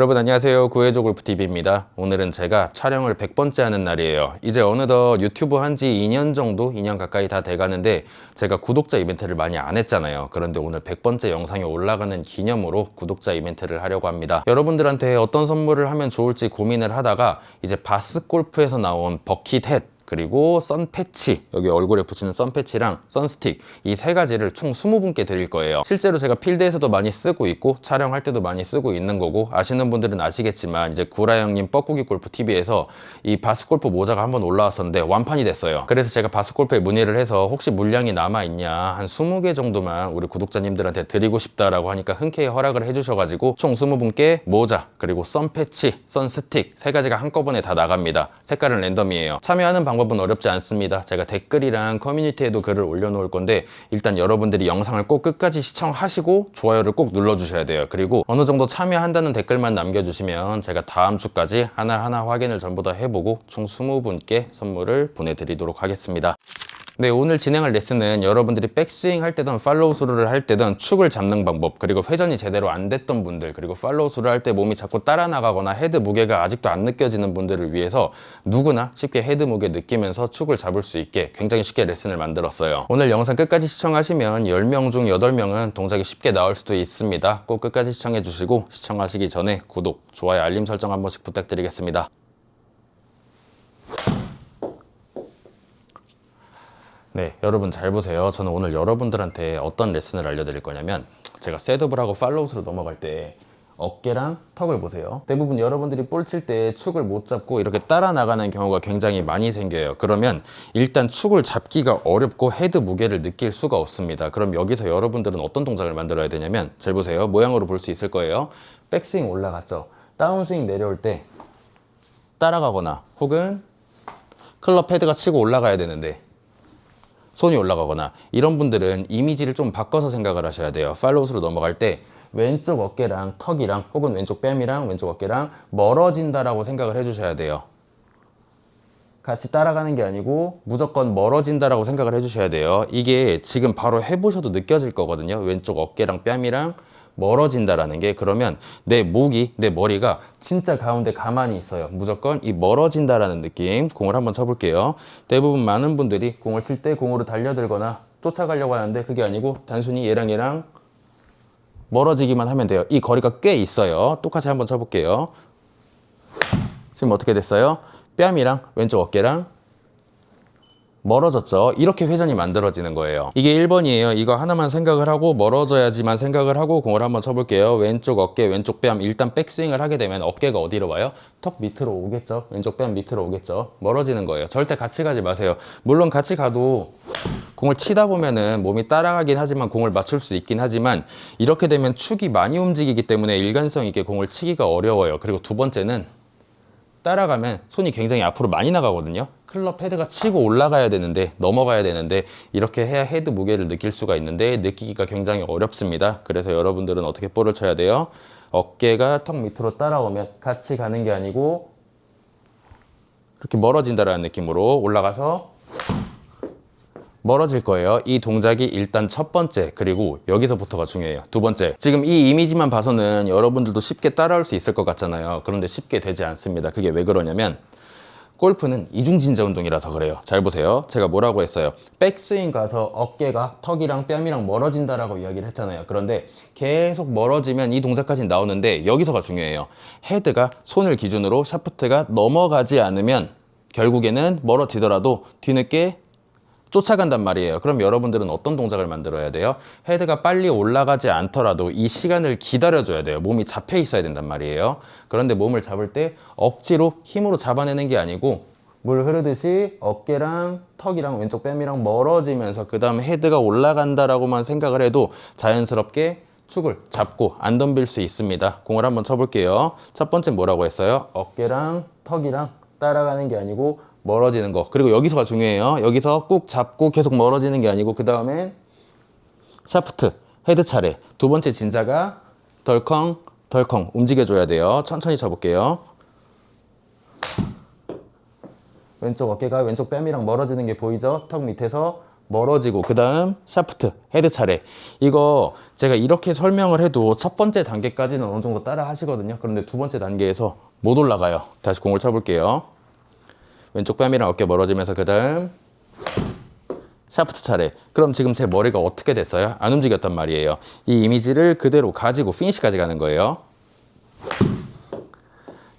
여러분 안녕하세요. 구해조 골프TV입니다. 오늘은 제가 촬영을 100번째 하는 날이에요. 이제 어느덧 유튜브 한 지 2년 정도 2년 가까이 다 돼가는데 제가 구독자 이벤트를 많이 안 했잖아요. 그런데 오늘 100번째 영상이 올라가는 기념으로 구독자 이벤트를 하려고 합니다. 여러분들한테 어떤 선물을 하면 좋을지 고민을 하다가 이제 바스골프에서 나온 버킷햇 그리고 선 패치 여기 얼굴에 붙이는 선 패치랑 선 스틱 이 세 가지를 총 20분께 드릴 거예요. 실제로 제가 필드에서도 많이 쓰고 있고 촬영할 때도 많이 쓰고 있는 거고 아시는 분들은 아시겠지만 이제 구라 형님 뻐꾸기 골프 TV에서 이 바스골프 모자가 한번 올라왔었는데 완판이 됐어요. 그래서 제가 바스골프에 문의를 해서 혹시 물량이 남아 있냐 한 20개 정도만 우리 구독자님들한테 드리고 싶다라고 하니까 흔쾌히 허락을 해주셔가지고 총 20분께 모자 그리고 선 패치 선 스틱 세 가지가 한꺼번에 다 나갑니다. 색깔은 랜덤이에요. 참여하는 방법 은 어렵지 않습니다. 제가 댓글이랑 커뮤니티에도 글을 올려놓을 건데 일단 여러분들이 영상을 꼭 끝까지 시청하시고 좋아요를 꼭 눌러주셔야 돼요. 그리고 어느 정도 참여한다는 댓글만 남겨주시면 제가 다음 주까지 하나하나 확인을 전부 다 해보고 총 20분께 선물을 보내드리도록 하겠습니다 네, 오늘 진행할 레슨은 여러분들이 백스윙 할 때든 팔로우 스루를 할 때든 축을 잡는 방법, 그리고 회전이 제대로 안 됐던 분들, 그리고 팔로우 스루를 할때 몸이 자꾸 따라 나가거나 헤드 무게가 아직도 안 느껴지는 분들을 위해서 누구나 쉽게 헤드 무게 느끼면서 축을 잡을 수 있게 굉장히 쉽게 레슨을 만들었어요. 오늘 영상 끝까지 시청하시면 10명 중 8명은 동작이 쉽게 나올 수도 있습니다. 꼭 끝까지 시청해 주시고 시청하시기 전에 구독, 좋아요, 알림 설정 한 번씩 부탁드리겠습니다. 네, 여러분 잘 보세요. 저는 오늘 여러분들한테 어떤 레슨을 알려드릴 거냐면 제가 셋업을 하고 팔로우스로 넘어갈 때 어깨랑 턱을 보세요. 대부분 여러분들이 볼 칠 때 축을 못 잡고 이렇게 따라 나가는 경우가 굉장히 많이 생겨요. 그러면 일단 축을 잡기가 어렵고 헤드 무게를 느낄 수가 없습니다. 그럼 여기서 여러분들은 어떤 동작을 만들어야 되냐면 잘 보세요. 모양으로 볼 수 있을 거예요. 백스윙 올라갔죠. 다운스윙 내려올 때 따라가거나 혹은 클럽 헤드가 치고 올라가야 되는데 손이 올라가거나 이런 분들은 이미지를 좀 바꿔서 생각을 하셔야 돼요. 팔로우스로 넘어갈 때 왼쪽 어깨랑 턱이랑 혹은 왼쪽 뺨이랑 왼쪽 어깨랑 멀어진다라고 생각을 해주셔야 돼요. 같이 따라가는 게 아니고 무조건 멀어진다라고 생각을 해주셔야 돼요. 이게 지금 바로 해보셔도 느껴질 거거든요. 왼쪽 어깨랑 뺨이랑 멀어진다라는 게 그러면 내 목이 내 머리가 진짜 가운데 가만히 있어요. 무조건 이 멀어진다라는 느낌 공을 한번 쳐볼게요. 대부분 많은 분들이 공을 칠 때 공으로 달려들거나 쫓아가려고 하는데 그게 아니고 단순히 얘랑 얘랑 멀어지기만 하면 돼요. 이 거리가 꽤 있어요. 똑같이 한번 쳐볼게요. 지금 어떻게 됐어요? 뺨이랑 왼쪽 어깨랑 멀어졌죠. 이렇게 회전이 만들어지는 거예요. 이게 1번이에요. 이거 하나만 생각을 하고 멀어져야지만 생각을 하고 공을 한번 쳐볼게요. 왼쪽 어깨, 왼쪽 뺨. 일단 백스윙을 하게 되면 어깨가 어디로 와요? 턱 밑으로 오겠죠. 왼쪽 뺨 밑으로 오겠죠. 멀어지는 거예요. 절대 같이 가지 마세요. 물론 같이 가도 공을 치다 보면은 몸이 따라가긴 하지만 공을 맞출 수 있긴 하지만 이렇게 되면 축이 많이 움직이기 때문에 일관성 있게 공을 치기가 어려워요. 그리고 두 번째는 따라가면 손이 굉장히 앞으로 많이 나가거든요. 클럽 헤드가 치고 올라가야 되는데 넘어가야 되는데 이렇게 해야 헤드 무게를 느낄 수가 있는데 느끼기가 굉장히 어렵습니다. 그래서 여러분들은 어떻게 볼을 쳐야 돼요? 어깨가 턱 밑으로 따라오면 같이 가는 게 아니고 이렇게 멀어진다라는 느낌으로 올라가서 멀어질 거예요. 이 동작이 일단 첫 번째, 그리고 여기서부터가 중요해요. 두 번째. 지금 이 이미지만 봐서는 여러분들도 쉽게 따라올 수 있을 것 같잖아요. 그런데 쉽게 되지 않습니다. 그게 왜 그러냐면, 골프는 이중진자 운동이라서 그래요. 잘 보세요. 제가 뭐라고 했어요? 백스윙 가서 어깨가 턱이랑 뺨이랑 멀어진다라고 이야기를 했잖아요. 그런데 계속 멀어지면 이 동작까지 나오는데 여기서가 중요해요. 헤드가 손을 기준으로 샤프트가 넘어가지 않으면 결국에는 멀어지더라도 뒤늦게 쫓아간단 말이에요. 그럼 여러분들은 어떤 동작을 만들어야 돼요? 헤드가 빨리 올라가지 않더라도 이 시간을 기다려줘야 돼요. 몸이 잡혀 있어야 된단 말이에요. 그런데 몸을 잡을 때 억지로 힘으로 잡아내는 게 아니고 물 흐르듯이 어깨랑 턱이랑 왼쪽 뺨이랑 멀어지면서 그 다음 헤드가 올라간다라고만 생각을 해도 자연스럽게 축을 잡고 안 덤빌 수 있습니다. 공을 한번 쳐볼게요. 첫 번째 뭐라고 했어요? 어깨랑 턱이랑 따라가는 게 아니고 멀어지는 거. 그리고 여기서가 중요해요. 여기서 꾹 잡고 계속 멀어지는 게 아니고 그 다음에 샤프트, 헤드 차례. 두 번째 진자가 덜컹, 덜컹 움직여줘야 돼요. 천천히 쳐볼게요. 왼쪽 어깨가 왼쪽 뺨이랑 멀어지는 게 보이죠? 턱 밑에서 멀어지고 그 다음 샤프트 헤드 차례 이거 제가 이렇게 설명을 해도 첫 번째 단계까지는 어느 정도 따라 하시거든요 그런데 두 번째 단계에서 못 올라가요 다시 공을 쳐볼게요 왼쪽 뺨이랑 어깨 멀어지면서 그 다음 샤프트 차례 그럼 지금 제 머리가 어떻게 됐어요? 안 움직였단 말이에요 이 이미지를 그대로 가지고 피니시까지 가는 거예요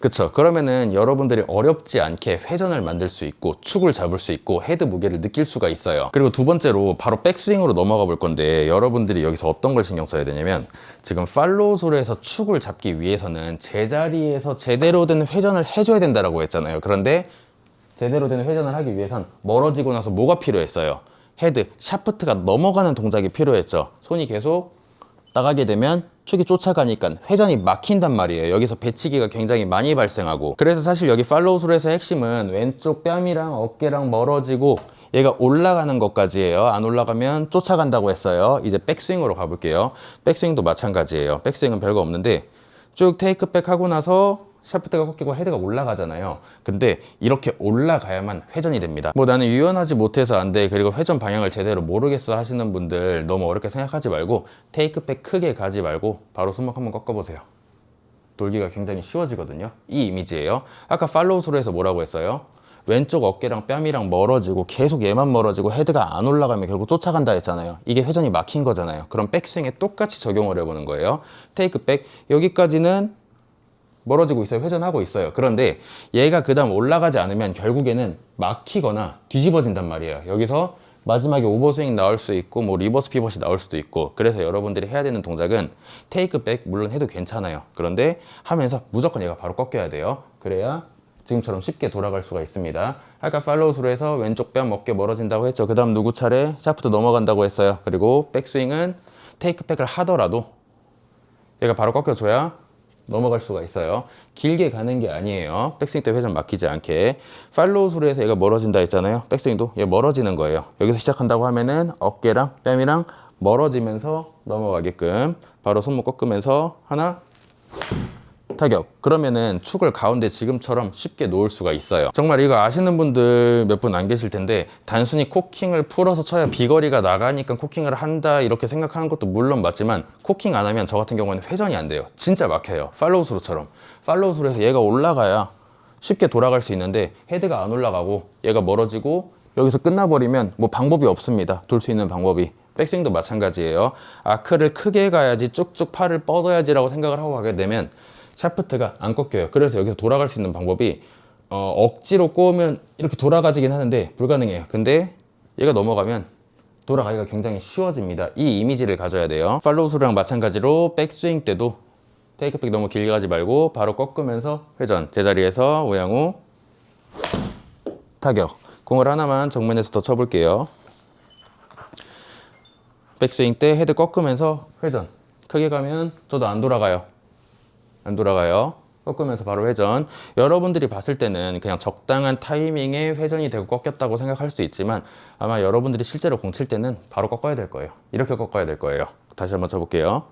그쵸. 그러면은 여러분들이 어렵지 않게 회전을 만들 수 있고 축을 잡을 수 있고 헤드 무게를 느낄 수가 있어요. 그리고 두 번째로 바로 백스윙으로 넘어가 볼 건데 여러분들이 여기서 어떤 걸 신경 써야 되냐면 지금 팔로우 솔에서 축을 잡기 위해서는 제자리에서 제대로 된 회전을 해줘야 된다라고 했잖아요. 그런데 제대로 된 회전을 하기 위해선 멀어지고 나서 뭐가 필요했어요? 헤드, 샤프트가 넘어가는 동작이 필요했죠. 손이 계속 나가게 되면 축이 쫓아가니까 회전이 막힌단 말이에요. 여기서 배치기가 굉장히 많이 발생하고. 그래서 사실 여기 팔로우 술에서 핵심은 왼쪽 뺨이랑 어깨랑 멀어지고 얘가 올라가는 것까지예요. 안 올라가면 쫓아간다고 했어요. 이제 백스윙으로 가볼게요. 백스윙도 마찬가지예요. 백스윙은 별거 없는데 쭉 테이크백 하고 나서 샤프트가 꺾이고 헤드가 올라가잖아요. 근데 이렇게 올라가야만 회전이 됩니다. 뭐 나는 유연하지 못해서 안 돼. 그리고 회전 방향을 제대로 모르겠어 하시는 분들 너무 어렵게 생각하지 말고 테이크백 크게 가지 말고 바로 손목 한번 꺾어보세요. 돌기가 굉장히 쉬워지거든요. 이 이미지예요. 아까 팔로우 스로에서 뭐라고 했어요? 왼쪽 어깨랑 뺨이랑 멀어지고 계속 얘만 멀어지고 헤드가 안 올라가면 결국 쫓아간다 했잖아요. 이게 회전이 막힌 거잖아요. 그럼 백스윙에 똑같이 적용을 해보는 거예요. 테이크백 여기까지는 멀어지고 있어요. 회전하고 있어요. 그런데 얘가 그 다음 올라가지 않으면 결국에는 막히거나 뒤집어진단 말이에요. 여기서 마지막에 오버스윙 나올 수 있고 뭐 리버스 피벗이 나올 수도 있고 그래서 여러분들이 해야 되는 동작은 테이크백 물론 해도 괜찮아요. 그런데 하면서 무조건 얘가 바로 꺾여야 돼요. 그래야 지금처럼 쉽게 돌아갈 수가 있습니다. 아까 팔로우스로 해서 왼쪽 뺨 어깨 멀어진다고 했죠. 그 다음 누구 차례 샤프트 넘어간다고 했어요. 그리고 백스윙은 테이크백을 하더라도 얘가 바로 꺾여줘야 넘어갈 수가 있어요. 길게 가는 게 아니에요. 백스윙 때 회전 막히지 않게. 팔로우 수로에서 얘가 멀어진다 했잖아요. 백스윙도 얘 멀어지는 거예요. 여기서 시작한다고 하면은 어깨랑 뺨이랑 멀어지면서 넘어가게끔 바로 손목 꺾으면서 하나 타격. 그러면은 축을 가운데 지금처럼 쉽게 놓을 수가 있어요. 정말 이거 아시는 분들 몇 분 안 계실 텐데 단순히 코킹을 풀어서 쳐야 비거리가 나가니까 코킹을 한다 이렇게 생각하는 것도 물론 맞지만 코킹 안 하면 저 같은 경우에는 회전이 안 돼요. 진짜 막혀요. 팔로우 스로처럼. 팔로우 스로에서 얘가 올라가야 쉽게 돌아갈 수 있는데 헤드가 안 올라가고 얘가 멀어지고 여기서 끝나버리면 뭐 방법이 없습니다. 돌 수 있는 방법이. 백스윙도 마찬가지예요. 아크를 크게 가야지 쭉쭉 팔을 뻗어야지라고 생각을 하고 가게 되면 샤프트가 안 꺾여요. 그래서 여기서 돌아갈 수 있는 방법이 어, 억지로 꼬으면 이렇게 돌아가지긴 하는데 불가능해요. 근데 얘가 넘어가면 돌아가기가 굉장히 쉬워집니다. 이 이미지를 가져야 돼요. 팔로우스랑 마찬가지로 백스윙 때도 테이크백 너무 길게 가지 말고 바로 꺾으면서 회전 제자리에서 오양우 타격 공을 하나만 정면에서 더 쳐볼게요. 백스윙 때 헤드 꺾으면서 회전 크게 가면 저도 안 돌아가요. 안 돌아가요. 꺾으면서 바로 회전. 여러분들이 봤을 때는 그냥 적당한 타이밍에 회전이 되고 꺾였다고 생각할 수 있지만 아마 여러분들이 실제로 공 칠 때는 바로 꺾어야 될 거예요. 이렇게 꺾어야 될 거예요. 다시 한번 쳐볼게요.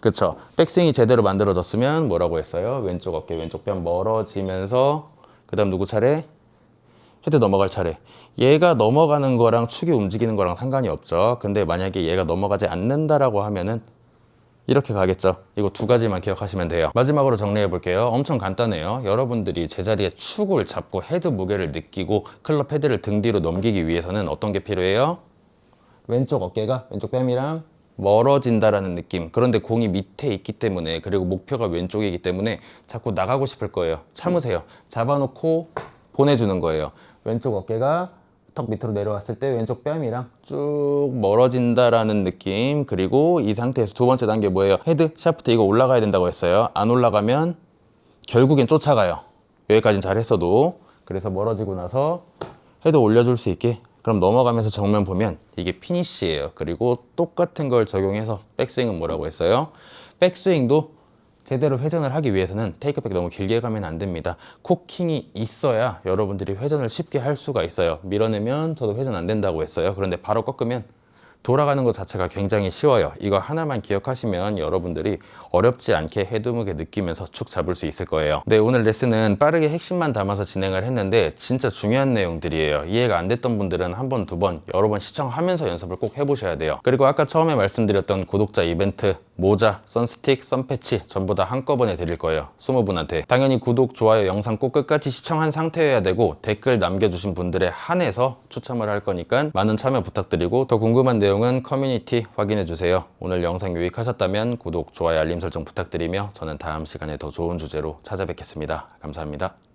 그쵸. 백스윙이 제대로 만들어졌으면 뭐라고 했어요? 왼쪽 어깨, 왼쪽 뺨 멀어지면서 그 다음 누구 차례? 헤드 넘어갈 차례. 얘가 넘어가는 거랑 축이 움직이는 거랑 상관이 없죠. 근데 만약에 얘가 넘어가지 않는다라고 하면은 이렇게 가겠죠. 이거 두 가지만 기억하시면 돼요. 마지막으로 정리해 볼게요. 엄청 간단해요. 여러분들이 제자리에 축을 잡고 헤드 무게를 느끼고 클럽 헤드를 등 뒤로 넘기기 위해서는 어떤 게 필요해요? 왼쪽 어깨가 왼쪽 뺨이랑 멀어진다라는 느낌. 그런데 공이 밑에 있기 때문에 그리고 목표가 왼쪽이기 때문에 자꾸 나가고 싶을 거예요. 참으세요. 잡아놓고 보내주는 거예요. 왼쪽 어깨가 턱 밑으로 내려왔을 때 왼쪽 뺨이랑 쭉 멀어진다라는 느낌. 그리고 이 상태에서 두 번째 단계 뭐예요? 헤드, 샤프트 이거 올라가야 된다고 했어요. 안 올라가면 결국엔 쫓아가요. 여기까지는 잘 했어도. 그래서 멀어지고 나서 헤드 올려줄 수 있게. 그럼 넘어가면서 정면 보면 이게 피니쉬예요. 그리고 똑같은 걸 적용해서 백스윙은 뭐라고 했어요? 백스윙도 제대로 회전을 하기 위해서는 테이크백 너무 길게 가면 안 됩니다. 코킹이 있어야 여러분들이 회전을 쉽게 할 수가 있어요. 밀어내면 저도 회전 안 된다고 했어요. 그런데 바로 꺾으면 돌아가는 것 자체가 굉장히 쉬워요. 이거 하나만 기억하시면 여러분들이 어렵지 않게 해드무게 느끼면서 축 잡을 수 있을 거예요. 네, 오늘 레슨은 빠르게 핵심만 담아서 진행을 했는데 진짜 중요한 내용들이에요. 이해가 안 됐던 분들은 한 번, 두 번, 여러 번 시청하면서 연습을 꼭 해보셔야 돼요. 그리고 아까 처음에 말씀드렸던 구독자 이벤트 모자, 선스틱, 선패치 전부 다 한꺼번에 드릴 거예요. 20분한테. 당연히 구독, 좋아요 영상 꼭 끝까지 시청한 상태여야 되고 댓글 남겨주신 분들에 한해서 추첨을 할 거니까 많은 참여 부탁드리고 더 궁금한 내용은 커뮤니티 확인해 주세요. 오늘 영상 유익하셨다면 구독, 좋아요, 알림 설정 부탁드리며 저는 다음 시간에 더 좋은 주제로 찾아뵙겠습니다. 감사합니다.